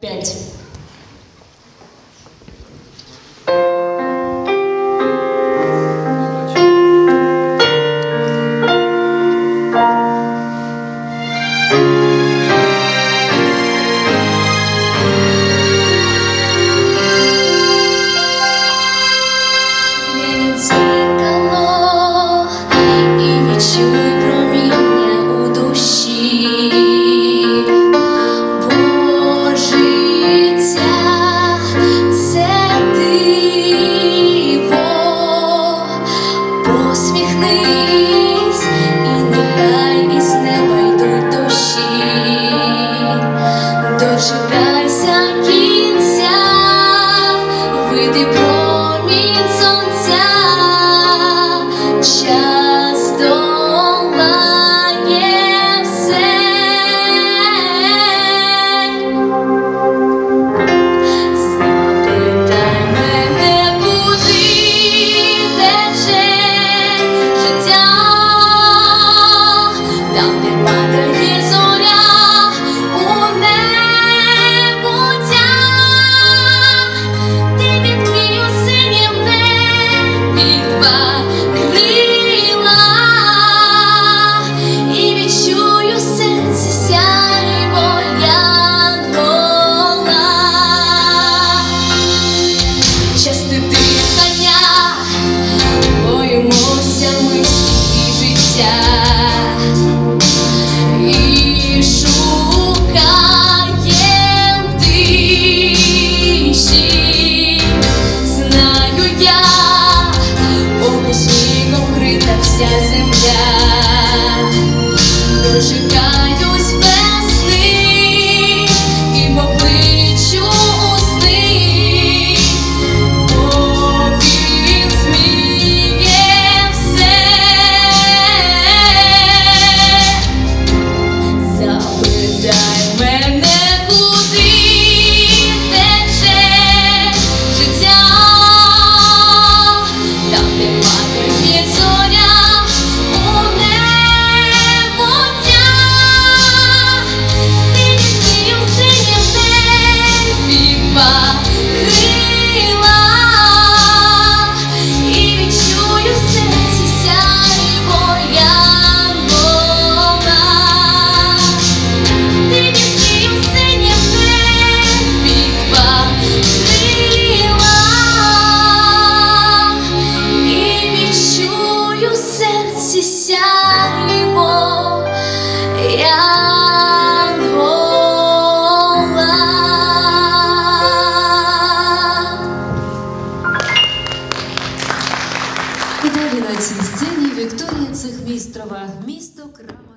bent. Вийди промінь сонця. вся земля, дожидаюсь весни і покличу у сни, Поки зміє все, запитай мене. は悔は острова, місто Крама.